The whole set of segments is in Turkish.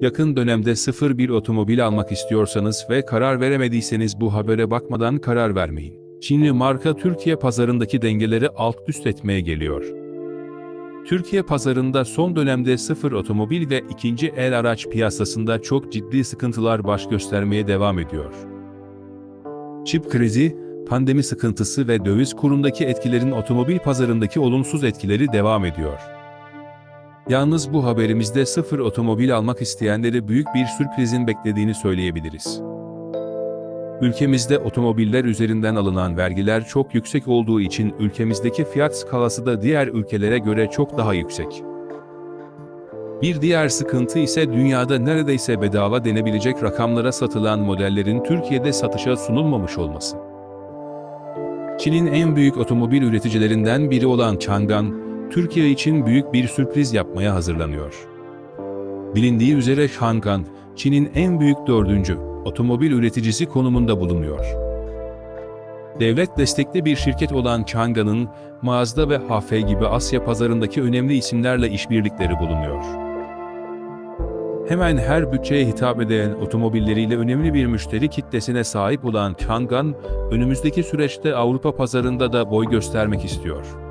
Yakın dönemde sıfır bir otomobil almak istiyorsanız ve karar veremediyseniz bu habere bakmadan karar vermeyin. Çinli marka Türkiye pazarındaki dengeleri alt üst etmeye geliyor. Türkiye pazarında son dönemde sıfır otomobil ve ikinci el araç piyasasında çok ciddi sıkıntılar baş göstermeye devam ediyor. Çip krizi, pandemi sıkıntısı ve döviz kurundaki etkilerin otomobil pazarındaki olumsuz etkileri devam ediyor. Yalnız bu haberimizde sıfır otomobil almak isteyenleri büyük bir sürprizin beklediğini söyleyebiliriz. Ülkemizde otomobiller üzerinden alınan vergiler çok yüksek olduğu için ülkemizdeki fiyat skalası da diğer ülkelere göre çok daha yüksek. Bir diğer sıkıntı ise dünyada neredeyse bedava denebilecek rakamlara satılan modellerin Türkiye'de satışa sunulmamış olması. Çin'in en büyük otomobil üreticilerinden biri olan Changan, Türkiye için büyük bir sürpriz yapmaya hazırlanıyor. Bilindiği üzere Changan, Çin'in en büyük dördüncü otomobil üreticisi konumunda bulunuyor. Devlet destekli bir şirket olan Changan'ın Mazda ve HP gibi Asya pazarındaki önemli isimlerle işbirlikleri bulunuyor. Hemen her bütçeye hitap eden otomobilleriyle önemli bir müşteri kitlesine sahip olan Changan, önümüzdeki süreçte Avrupa pazarında da boy göstermek istiyor.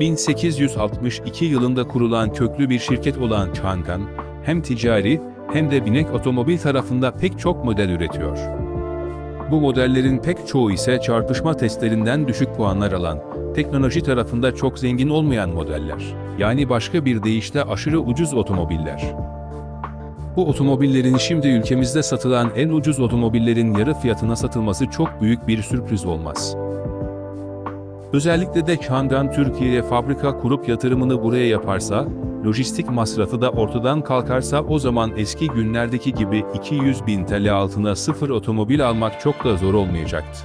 1862 yılında kurulan köklü bir şirket olan Changan, hem ticari hem de binek otomobil tarafında pek çok model üretiyor. Bu modellerin pek çoğu ise çarpışma testlerinden düşük puanlar alan, teknoloji tarafında çok zengin olmayan modeller. Yani başka bir deyişle aşırı ucuz otomobiller. Bu otomobillerin şimdi ülkemizde satılan en ucuz otomobillerin yarı fiyatına satılması çok büyük bir sürpriz olmaz. Özellikle de Changan Türkiye'ye fabrika kurup yatırımını buraya yaparsa, lojistik masrafı da ortadan kalkarsa o zaman eski günlerdeki gibi 200 bin TL altına sıfır otomobil almak çok da zor olmayacaktı.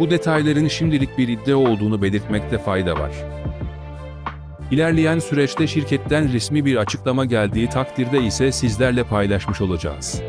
Bu detayların şimdilik bir iddia olduğunu belirtmekte fayda var. İlerleyen süreçte şirketten resmi bir açıklama geldiği takdirde ise sizlerle paylaşmış olacağız.